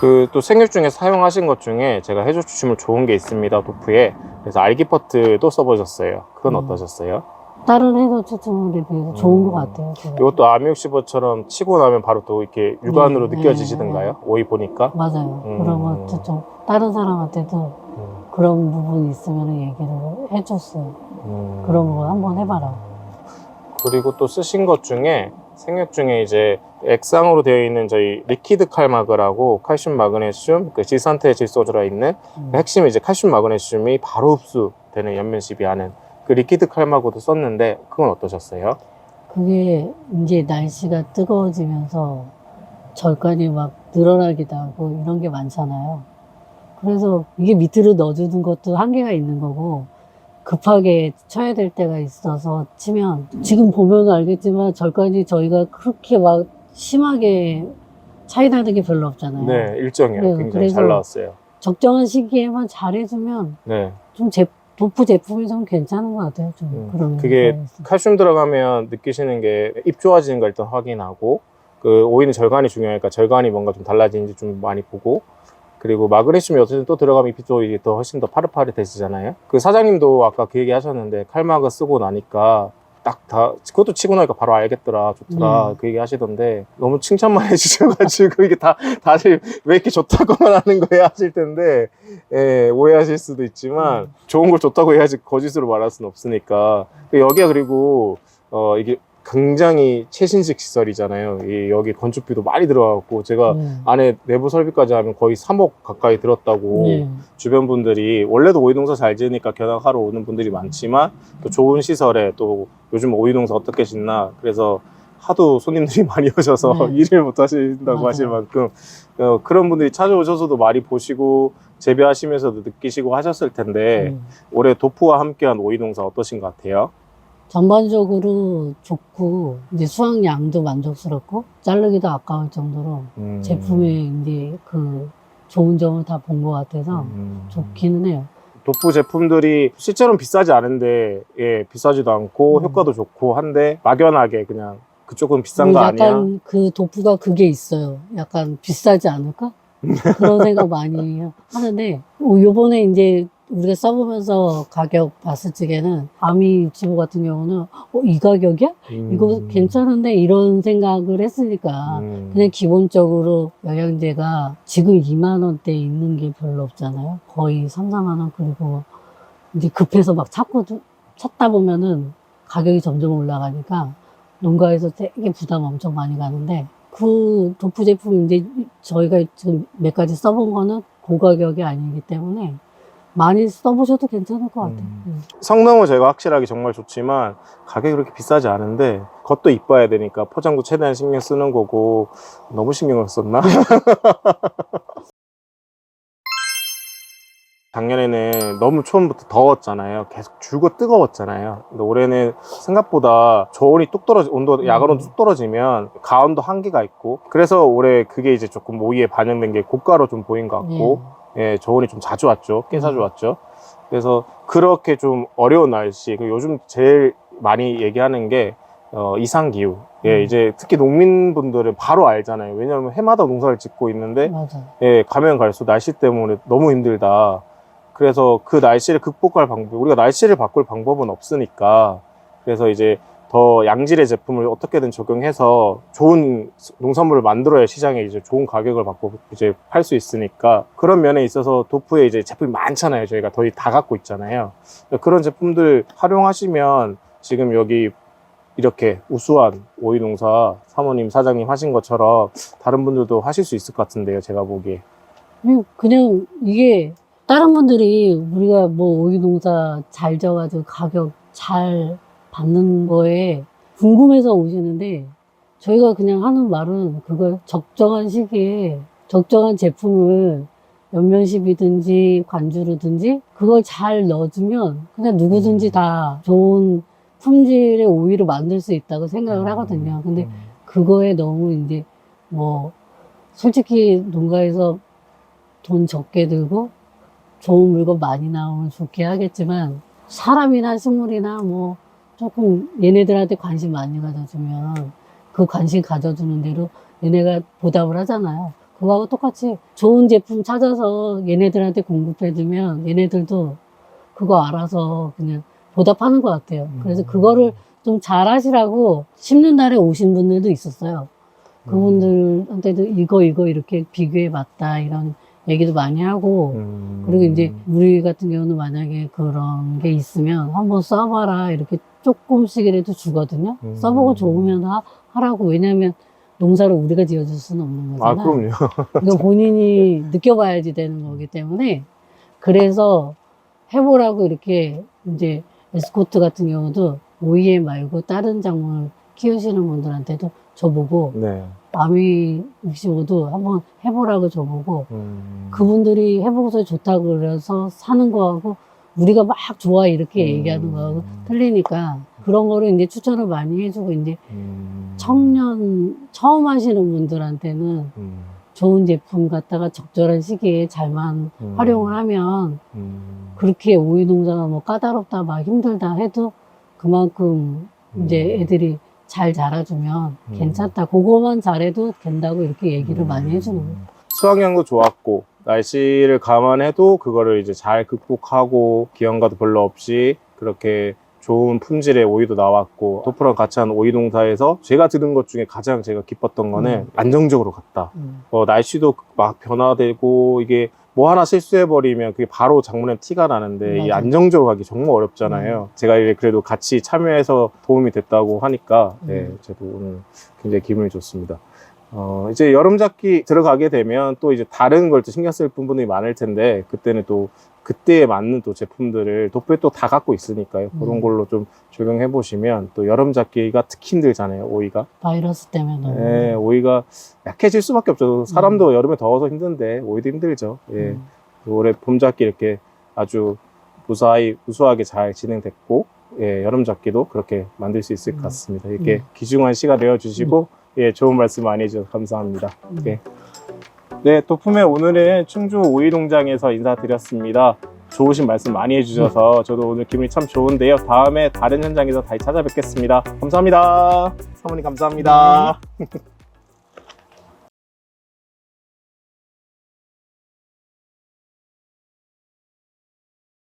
그 또 생육 중에 사용하신 것 중에 제가 해주시면 좋은 게 있습니다 도프에 그래서 알기퍼트도 써보셨어요 그건 음. 어떠셨어요? 다른 해도 추천에 비해서 좋은 것 같아요. 제가. 이것도 아미육시버처럼 치고 나면 바로 또 이렇게 육안으로 네, 느껴지시던가요? 오이 보니까? 맞아요. 음. 그런 것도 좀 다른 사람한테도 음, 그런 부분이 있으면 얘기를 해줬어요. 음. 그런 거 한번 해봐라. 그리고 또 쓰신 것 중에 생육 중에 이제 액상으로 되어 있는 저희 리퀴드 칼마그라고 칼슘 마그네슘 그 질산태 질소주라 있는 음. 그 핵심이 이제 칼슘 마그네슘이 바로 흡수되는 연면 시비 하는 그 리퀴드 칼마그도 썼는데 그건 어떠셨어요? 그게 이제 날씨가 뜨거워지면서 절간이 막 늘어나기도 하고 이런 게 많잖아요. 그래서 이게 밑으로 넣어주는 것도 한계가 있는 거고 급하게 쳐야 될 때가 있어서 치면 지금 보면 알겠지만 절간이 저희가 그렇게 막 심하게 차이 나는 게 별로 없잖아요. 네, 일정이요. 네, 굉장히 그래서- 잘 나왔어요. 적정한 시기에만 잘해주면 네. 좀 제, 도프 제품이 좀 괜찮은 것 같아요. 좀 음, 그런 그게. 칼슘 들어가면 느끼시는 게 입 좋아지는 걸 일단 확인하고 그 오이는 절간이 중요하니까 절간이 뭔가 좀 달라지는지 좀 많이 보고 그리고 마그네슘이 어쨌든 또 들어가면 잎이 또 이게 더 훨씬 더 파릇파릇해지잖아요. 그 사장님도 아까 그 얘기 하셨는데 칼마그 쓰고 나니까 딱 다 그것도 치고 나니까 바로 알겠더라 좋더라 네. 그 얘기 하시던데 너무 칭찬만 해주셔가지고 이게 다 다들 왜 이렇게 좋다고만 하는 거야 하실 텐데 예, 오해하실 수도 있지만 음. 좋은 걸 좋다고 해야지 거짓으로 말할 수는 없으니까 그 여기가 그리고 어 이게 굉장히 최신식 시설이잖아요. 이 여기 건축비도 많이 들어가고 제가 네. 안에 내부 설비까지 하면 거의 3억 가까이 들었다고 네. 주변 분들이 원래도 오이농사 잘 지으니까 견학하러 오는 분들이 많지만 또 좋은 시설에 또 요즘 오이농사 어떻게 짓나 그래서 하도 손님들이 많이 오셔서 네. 일을 못 하신다고 맞아요. 하실 만큼 어, 그런 분들이 찾아오셔서도 많이 보시고 재배하시면서도 느끼시고 하셨을 텐데 음. 올해 도프와 함께한 오이농사 어떠신 것 같아요? 전반적으로 좋고 이제 수확량도 만족스럽고 자르기도 아까울 정도로 음. 제품의 이제 그 좋은 점을 다 본 것 같아서 음. 좋기는 해요. 도프 제품들이 실제로는 비싸지 않은데 예 비싸지도 않고 음. 효과도 좋고 한데 막연하게 그냥 그쪽은 비싼 거 약간 아니야? 그 도프가 그게 있어요. 약간 비싸지 않을까? 그런 생각 많이 하는데 어, 요번에 이제 우리가 써보면서 가격 봤을 적에는 아미 65 같은 경우는 어, 이 가격이야? 이거 음. 괜찮은데 이런 생각을 했으니까 음. 그냥 기본적으로 영양제가 지금 2만 원대 있는 게 별로 없잖아요. 거의 3, 4만 원 그리고 이제 급해서 막 찾고 찾다 보면은 가격이 점점 올라가니까 농가에서 되게 부담 엄청 많이 가는데 그 도프 제품 이제 저희가 지금 몇 가지 써본 거는 고가격이 아니기 때문에 많이 써보셔도 괜찮을 것 같아요. 음. 음. 성능은 제가 확실하게 정말 좋지만 가격이 그렇게 비싸지 않은데 겉도 이뻐야 되니까 포장도 최대한 신경 쓰는 거고 너무 신경을 썼나? 작년에는 너무 처음부터 더웠잖아요. 계속 줄고 뜨거웠잖아요. 근데 올해는 생각보다 저온이 뚝 떨어지, 온도, 야간 온도 뚝 떨어지면 가온도 한계가 있고 그래서 올해 그게 이제 조금 오이에 반영된 게 고가로 좀 보인 것 같고 예, 저온이 좀 자주 왔죠. 꽤 자주 음. 왔죠. 그래서 그렇게 좀 어려운 날씨, 그리고 요즘 제일 많이 얘기하는 게 어, 이상 기후. 예, 음. 이제 특히 농민분들은 바로 알잖아요. 왜냐하면 해마다 농사를 짓고 있는데, 맞아. 예, 가면 갈수록 날씨 때문에 너무 힘들다. 그래서 그 날씨를 극복할 방법, 우리가 날씨를 바꿀 방법은 없으니까, 그래서 이제 더 양질의 제품을 어떻게든 적용해서 좋은 농산물을 만들어야 시장에 이제 좋은 가격을 받고 이제 팔 수 있으니까 그런 면에 있어서 도프에 이제 제품이 많잖아요. 저희가 거의 다 갖고 있잖아요. 그런 제품들 활용하시면 지금 여기 이렇게 우수한 오이 농사 사모님 사장님 하신 것처럼 다른 분들도 하실 수 있을 것 같은데요. 제가 보기에. 그냥, 그냥 이게 다른 분들이 우리가 뭐 오이 농사 잘 져가지고 가격 잘 받는 거에 궁금해서 오시는데 저희가 그냥 하는 말은 그걸 적정한 시기에 적정한 제품을 연면십이든지 관주로든지 그걸 잘 넣어주면 그냥 누구든지 음. 다 좋은 품질의 오이를 만들 수 있다고 생각을 하거든요. 근데 음. 그거에 너무 이제 뭐 솔직히 농가에서 돈 적게 들고 좋은 물건 많이 나오면 좋게 하겠지만 사람이나 식물이나 뭐 조금 얘네들한테 관심 많이 가져주면 그 관심 가져주는 대로 얘네가 보답을 하잖아요. 그거하고 똑같이 좋은 제품 찾아서 얘네들한테 공급해주면 얘네들도 그거 알아서 그냥 보답하는 것 같아요. 그래서 음. 그거를 좀 잘하시라고 심는 날에 오신 분들도 있었어요. 그분들한테도 이거 이거 이렇게 비교해 봤다 이런 얘기도 많이 하고 음. 그리고 이제 우리 같은 경우는 만약에 그런 게 있으면 한번 써봐라 이렇게 조금씩이라도 주거든요. 음. 써보고 좋으면 하, 하라고 왜냐하면 농사를 우리가 지어줄 수는 없는 아 거잖아요. 그럼요. 이거 본인이 느껴봐야지 되는 거기 때문에 그래서 해보라고 이렇게 이제 에스코트 같은 경우도 OEM 말고 다른 작물 키우시는 분들한테도 줘보고 네. 마미 65도 한번 해보라고 줘보고 음. 그분들이 해보고서 좋다고 그래서 사는 거하고 우리가 막 좋아 이렇게 음. 얘기하는 거하고 틀리니까 그런 거를 이제 추천을 많이 해주고 이제 음. 청년 처음 하시는 분들한테는 음. 좋은 제품 갖다가 적절한 시기에 잘만 음. 활용을 하면 음. 그렇게 오이 농사가 뭐 까다롭다 막 힘들다 해도 그만큼 이제 음. 애들이 잘 자라주면 음. 괜찮다. 그거만 잘해도 된다고 이렇게 얘기를 많이 해주는 거예요. 수확량도 좋았고 날씨를 감안해도 그거를 이제 잘 극복하고 기형과도 별로 없이 그렇게 좋은 품질의 오이도 나왔고 도프랑 같이 한 오이 농사에서 제가 들은 것 중에 가장 제가 기뻤던 거는 음. 안정적으로 갔다. 음. 어, 날씨도 막 변화되고 이게 뭐 하나 실수해버리면 그게 바로 작물에 티가 나는데 이 맞아. 안정적으로 가기 정말 어렵잖아요. 제가 이제 그래도 같이 참여해서 도움이 됐다고 하니까 네, 음. 저도 오늘 굉장히 기분이 좋습니다. 어, 이제 여름 작기 들어가게 되면 또 이제 다른 걸 또 신경 쓸 부분이 많을 텐데 그때는 또 그때에 맞는 또 제품들을 도표에 또 다 갖고 있으니까요. 그런 음. 걸로 좀 적용해 보시면 또 여름 작기가 특히 힘들잖아요. 오이가. 바이러스 때문에 너무. 예, 오이가 약해질 수밖에 없죠. 사람도 여름에 더워서 힘든데 오이도 힘들죠. 예. 음. 올해 봄 작기 이렇게 아주 무사히 우수하게 잘 진행됐고 예, 여름 작기도 그렇게 만들 수 있을 것 음. 같습니다. 이렇게 음. 귀중한 시간 내어 주시고 예, 좋은 말씀 많이 해주셔서 감사합니다. 음. 네. 네, 도품의 오늘은 충주 오이 농장에서 인사드렸습니다. 좋으신 말씀 많이 해주셔서 저도 오늘 기분이 참 좋은데요. 다음에 다른 현장에서 다시 찾아뵙겠습니다. 감사합니다. 사모님 감사합니다.